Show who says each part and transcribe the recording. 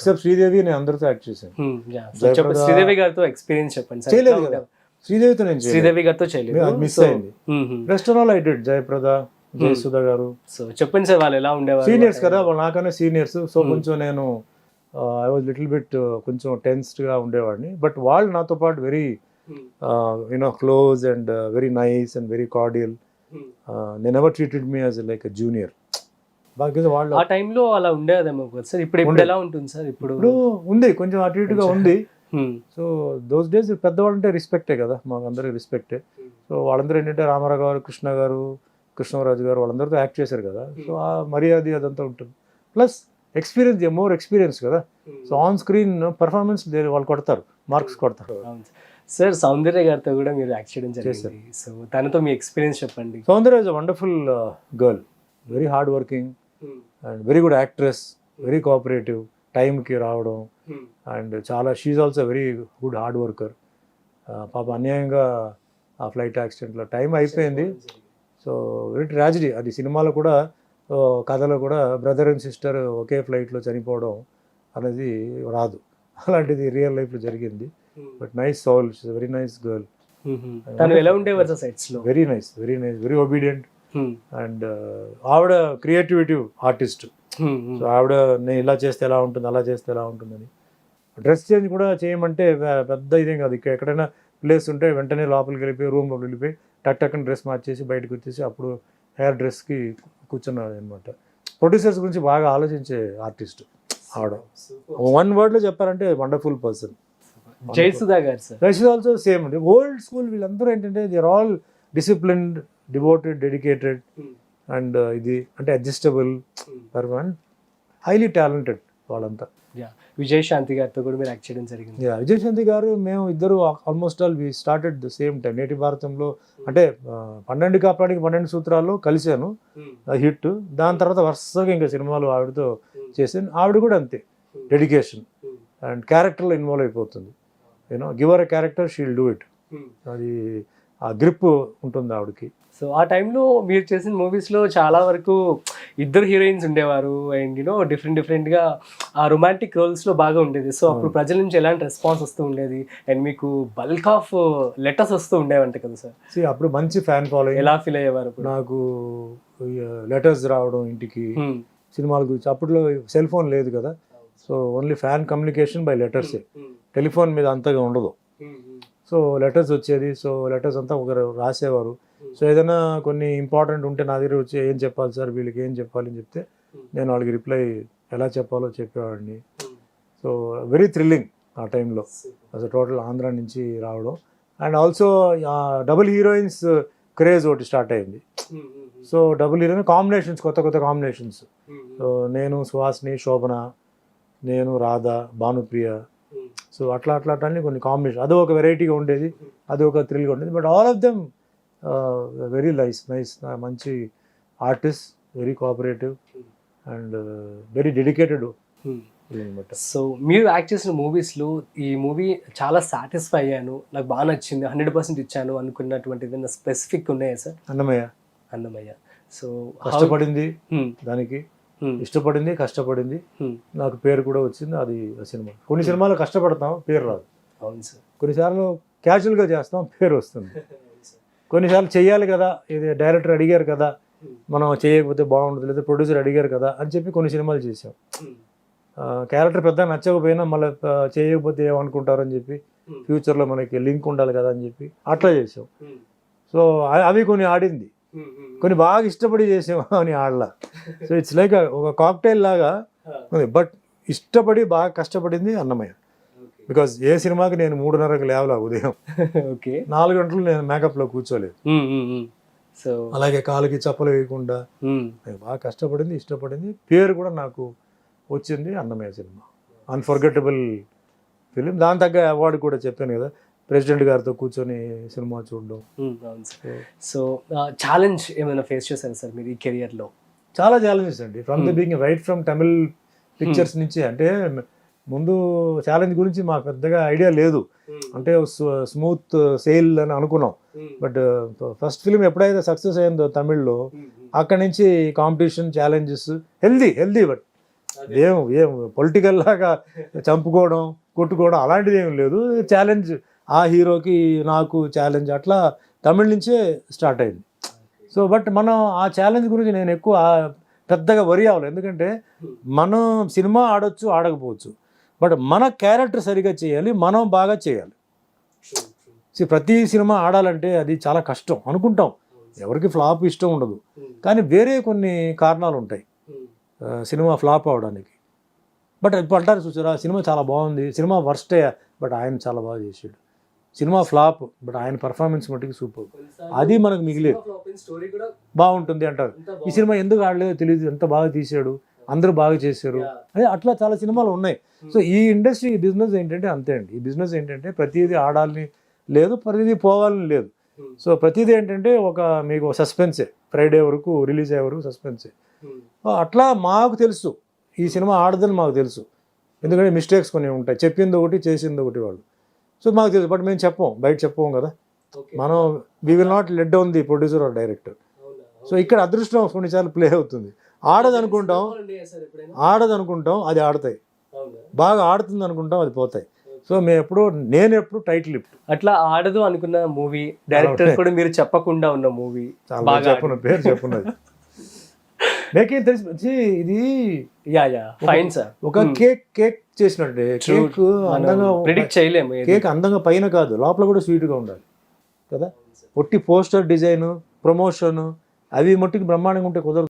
Speaker 1: Except Sridevi నేను అందరితో act చేశాను.
Speaker 2: Hmm, శ్రీదేవి గారితో ఎక్స్పీరియన్స్ చెప్పండి.
Speaker 1: చేయలేదు కదా? శ్రీదేవితో నేను
Speaker 2: శ్రీదేవి గారితో చేయలేదు.
Speaker 1: మిస్ అయింది.
Speaker 2: hmm, hmm.
Speaker 1: Rest all I did Jayaprada Jayasudha గారు.
Speaker 2: సో చెప్పండి సార్ వాళ్ళు ఎలా ఉండేవారు?
Speaker 1: సీనియర్స్ కదా వాళ్ళు నాకన్నా సీనియర్స్ సో కొంచెం నేను ఐ వాజ్ లిటిల్ బిట్ కొంచెం టెన్స్డ్గా ఉండేవాడిని. బట్ వాళ్ళు నాతో పాటు very
Speaker 2: Hmm,
Speaker 1: you know close and very nice and very cordial
Speaker 2: hmm.
Speaker 1: నేను ever treated me as like junior బాగా వాళ్ళు
Speaker 2: ఆ టైంలో అలా ఉండేదేమో కదా సార్. ఇప్పుడు ఇప్పుడు ఎలా ఉంటుంది సార్? ఇప్పుడు
Speaker 1: ఉంది కొంచెం అటు ఇటుగా ఉంది. సో దోస్ డేస్ పెద్దవాళ్ళు అంటే రెస్పెక్టే కదా మాకు అందరికి రెస్పెక్టే సో వాళ్ళందరూ ఏంటంటే రామారావు గారు కృష్ణ గారు కృష్ణరాజు గారు వాళ్ళందరితో యాక్ట్ చేశారు కదా. సో ఆ మర్యాద అదంతా ఉంటుంది. ప్లస్ ఎక్స్పీరియన్స్ మోర్ ఎక్స్పీరియన్స్ కదా. సో ఆన్ స్క్రీన్ పర్ఫార్మెన్స్ వాళ్ళు కొడతారు మార్క్స్ కొడతారు.
Speaker 2: సార్. సౌందర్య గారితో కూడా మీరు యాక్ట్ చేయడం జరిగింది. సో తనతో మీ ఎక్స్పీరియన్స్ చెప్పండి.
Speaker 1: Soundarya is wonderful girl very hard working and very good actress very cooperative టైంకి రావడం. అండ్ చాలా she's also very good hard worker పాప అన్యాయంగా ఆ ఫ్లైట్ యాక్సిడెంట్లో టైం అయిపోయింది. సో వెరీ ట్రాజిడీ అది సినిమాలో కూడా కథలో కూడా బ్రదర్ అండ్ సిస్టర్ ఒకే ఫ్లైట్లో చనిపోవడం అనేది రాదు. అలాంటిది రియల్ లైఫ్లో జరిగింది. But nice soul very nice girl
Speaker 2: ఎలా ఉండేవారు
Speaker 1: very nice very nice very obedient
Speaker 2: Hmm,
Speaker 1: and ఆవిడ creativity artist.
Speaker 2: Hmm, hmm.
Speaker 1: So ఆవిడ నేను ఇలా చేస్తే ఎలా ఉంటుంది అలా చేస్తే ఎలా ఉంటుందని. డ్రెస్ చేంజ్ కూడా చేయమంటే పెద్ద ఇదేం కాదు. ఇక్కడ ఎక్కడైనా ప్లేస్ ఉంటే వెంటనే లోపలికి వెళ్ళిపోయి రూమ్లో వెళ్ళిపోయి టక్ టక్కన డ్రెస్ మార్చేసి బయటకు వచ్చేసి అప్పుడు హెయిర్ డ్రెస్కి కూర్చున్నది అనమాట ప్రొడ్యూసర్స్ గురించి బాగా ఆలోచించే ఆర్టిస్ట్ ఆవిడ. వన్ వర్డ్లో చెప్పారంటే వండర్ఫుల్ పర్సన్.
Speaker 2: జయసుధా గారు సార్.
Speaker 1: ఈస్ ఆల్సో సేమ్ అండి. ఓల్డ్ స్కూల్ వీళ్ళందరూ ఏంటంటే they are all disciplined devoted dedicated and ఇది అంటే అడ్జస్టబుల్ పర్వన్ హైలీ టాలెంటెడ్ వాళ్ళంతా.
Speaker 2: Yeah. విజయశాంతి గారితో కూడా మీరు యాక్ట్ చేయడం జరిగింది.
Speaker 1: యా విజయశాంతి గారు మేము ఇద్దరు almost all we started the same time నేటి భారతంలో అంటే పన్నెండు కాపాడికి పన్నెండు సూత్రాల్లో కలిశాను. హిట్. దాని తర్వాత వరుసగా ఇంకా సినిమాలు ఆవిడతో చేశాను. ఆవిడ కూడా అంతే. డెడికేషన్ అండ్ క్యారెక్టర్లో ఇన్వాల్వ్ అయిపోతుంది. You know give her a character she'll do it అది ఆ గ్రిప్ ఉంటుంది ఆవిడకి.
Speaker 2: సో ఆ టైంలో మీరు చేసిన మూవీస్లో చాలా వరకు ఇద్దరు హీరోయిన్స్ ఉండేవారు అండ్ యూనో డిఫరెంట్ డిఫరెంట్గా ఆ రొమాంటిక్ రోల్స్లో బాగా ఉండేది. సో అప్పుడు ప్రజల నుంచి ఎలాంటి రెస్పాన్స్ వస్తూ ఉండేది? అండ్ మీకు బల్క్ ఆఫ్ లెటర్స్ వస్తూ ఉండేవంట కదా సార్.
Speaker 1: అప్పుడు మంచి ఫ్యాన్ ఫాలోయింగ్
Speaker 2: ఎలా ఫీల్ అయ్యేవారు
Speaker 1: నాకు లెటర్స్ రావడం ఇంటికి
Speaker 2: Hmm.
Speaker 1: సినిమాల గురించి. అప్పట్లో సెల్ ఫోన్ లేదు కదా. So only fan communication by letters. Telephone మీద అంతగా ఉండదు.
Speaker 2: Hmm. Hmm.
Speaker 1: సో లెటర్స్ వచ్చేది. సో లెటర్స్ అంతా ఒకరు రాసేవారు. సో ఏదైనా కొన్ని ఇంపార్టెంట్ ఉంటే నా దగ్గర వచ్చి ఏం చెప్పాలి సార్? వీళ్ళకి ఏం చెప్పాలి అని చెప్తే నేను వాళ్ళకి రిప్లై ఎలా చెప్పాలో చెప్పేవాడిని. సో వెరీ థ్రిల్లింగ్ ఆ టైంలో. అసలు టోటల్ ఆంధ్ర నుంచి రావడం. And also double heroines craze ఒకటి స్టార్ట్ అయింది. సో డబుల్ హీరోయిన్ కాంబినేషన్స్ కొత్త కొత్త కాంబినేషన్స్. సో నేను సుహాస్ని శోభన నేను రాధ భానుప్రియ. సో అట్లా అట్లా అట్లా అన్ని కొన్ని కాంబినేషన్. అది ఒక వెరైటీగా ఉండేది. అది ఒక థ్రిల్గా ఉండేది. But all of them very nice nice మంచి artist very cooperative and very dedicated
Speaker 2: Hmm. So మీరు యాక్ట్ చేసిన మూవీస్లో ఈ మూవీ చాలా సాటిస్ఫై అయ్యాను. నాకు బాగా నచ్చింది. హండ్రెడ్ పర్సెంట్ ఇచ్చాను అనుకున్నటువంటి ఏదైనా స్పెసిఫిక్ ఉన్నాయా సార్?
Speaker 1: అన్నమయ్య.
Speaker 2: అన్నమయ్య. సో
Speaker 1: కష్టపడింది దానికి. ఇష్టపడింది కష్టపడింది.
Speaker 2: Hmm.
Speaker 1: నాకు పేరు కూడా వచ్చింది. అది సినిమా. కొన్ని సినిమాలు కష్టపడతాం పేరు రాదు.
Speaker 2: అవును సార్.
Speaker 1: కొన్నిసార్లు క్యాజువల్గా చేస్తాం పేరు వస్తుంది. కొన్నిసార్లు చేయాలి కదా. ఇది డైరెక్టర్ అడిగారు కదా. మనం చేయకపోతే బాగుండదు లేదా ప్రొడ్యూసర్ అడిగారు కదా అని చెప్పి కొన్ని సినిమాలు చేసాం క్యారెక్టర్ పెద్ద నచ్చకపోయినా మళ్ళీ చేయకపోతే ఏమనుకుంటారు అని చెప్పి ఫ్యూచర్లో మనకి లింక్ ఉండాలి కదా అని చెప్పి అట్లా చేసాం సో అవి కొన్ని ఆడింది. కొన్ని బాగా ఇష్టపడి చేసాం అని ఆడలా. సో ఇట్స్ లైక్ ఒక కాక్టైల్ లాగా బట్ ఇష్టపడి బాగా కష్టపడింది అన్నమయ్య. బికాజ్ ఏ సినిమాకి నేను మూడున్నరకు లేవలా ఉదయం.
Speaker 2: ఓకే
Speaker 1: నాలుగు గంటలు నేను మేకప్లో కూర్చోలేదు.
Speaker 2: సో
Speaker 1: అలాగే కాలుకి చప్పలు వేయకుండా. బాగా కష్టపడింది ఇష్టపడింది. పేరు కూడా నాకు వచ్చింది అన్నమయ్య సినిమా. అన్ఫర్గెటబుల్ ఫిలిం దాని తగ్గ అవార్డు కూడా చెప్పాను కదా. ప్రెసిడెంట్ గారితో కూర్చొని సినిమా చూడడం.
Speaker 2: సో ఛాలెంజ్ ఏమైనా ఫేస్ చేశారు సార్ మీరు ఈ కెరియర్లో
Speaker 1: చాలా ఛాలెంజెస్ అండి. From the beginning right from Tamil pictures నుంచి. అంటే ముందు ఛాలెంజ్ గురించి మాకు పెద్దగా ఐడియా లేదు. అంటే స్మూత్ సేల్ అని అనుకున్నాం. బట్ ఫస్ట్ ఫిలిం ఎప్పుడైతే సక్సెస్ అయిందో తమిళ్ళో అక్కడి నుంచి competition challenges healthy healthy but ఏం ఏం పొలిటికల్ లాగా చంపుకోవడం కొట్టుకోవడం అలాంటిది ఏం లేదు. ఛాలెంజ్ ఆ హీరోకి నాకు ఛాలెంజ్ అట్లా తమిళ నుంచే స్టార్ట్ అయింది. సో బట్ మనం ఆ ఛాలెంజ్ గురించి నేను ఎక్కువ పెద్దగా వరి అవ్వలేదు. ఎందుకంటే మనం సినిమా ఆడొచ్చు ఆడకపోవచ్చు. బట్ మన క్యారెక్టర్ సరిగా చేయాలి మనం బాగా చేయాలి. ప్రతి సినిమా ఆడాలంటే అది చాలా కష్టం అనుకుంటాం. ఎవరికి ఫ్లాప్ ఇష్టం ఉండదు. కానీ వేరే కొన్ని కారణాలు ఉంటాయి. సినిమా ఫ్లాప్ అవడానికి. బట్ ఇప్పుడు అంటారు చూసారా సినిమా చాలా బాగుంది సినిమా వర్స్టే బట్ ఆయన చాలా బాగా చేసాడు సినిమా ఫ్లాప్ బట్ ఆయన పర్ఫార్మెన్స్ మట్టుకు సూపర్. అది మనకు మిగిలేదు.
Speaker 2: స్టోరీ కూడా
Speaker 1: బాగుంటుంది అంటారు. ఈ సినిమా ఎందుకు ఆడలేదో తెలియదు ఎంత బాగా తీశాడు. అందరూ బాగా చేశారు. అదే అట్లా చాలా సినిమాలు ఉన్నాయి. సో ఈ ఇండస్ట్రీ ఈ బిజినెస్ ఏంటంటే అంతే అండి. ఈ బిజినెస్ ఏంటంటే ప్రతిదీ ఆడాలని లేదు ప్రతిదీ పోవాలని లేదు. సో ప్రతిదీ ఏంటంటే ఒక మీకు సస్పెన్సే ఫ్రైడే వరకు రిలీజ్ అయ్యే వరకు సస్పెన్సే అట్లా మాకు తెలుసు. ఈ సినిమా ఆడదని మాకు తెలుసు. ఎందుకంటే మిస్టేక్స్ కొన్ని ఉంటాయి. చెప్పింది ఒకటి చేసింది ఒకటి వాళ్ళు. సో మాకు తెలుసు. బట్ మేము చెప్పం. బయట చెప్పం కదా. మనం we will not let down the producer or director so ఇక్కడ అదృష్టం కొన్నిసార్లు ప్లే అవుతుంది. ఆడదు అనుకుంటాం ఆడదు అనుకుంటాం అది ఆడతాయి. బాగా ఆడుతుంది అనుకుంటాం అది పోతాయి. సో మేము ఎప్పుడు నేను ఎప్పుడు టైట్ లిప్
Speaker 2: అట్లా ఆడదు అనుకున్న మూవీ డైరెక్టర్ కూడా మీరు చెప్పకుండా ఉన్న మూవీ
Speaker 1: చెప్పున పేరు చెప్పున్నది నాకేం తెలిసి ఇది
Speaker 2: యా యా ఫైన్ సార్
Speaker 1: ఒక కేక్ కేక్ చేసినట్టే. కేక్ అందంగా
Speaker 2: ప్రిడిక్ట్ చేయలేము.
Speaker 1: కేక్ అందంగా పైన కాదు లోపల కూడా స్వీట్గా ఉండాలి. కదా? ఒట్టి పోస్టర్ డిజైన్ ప్రమోషన్ అవి మట్టికి బ్రహ్మాండంగా ఉంటే కుదరదు.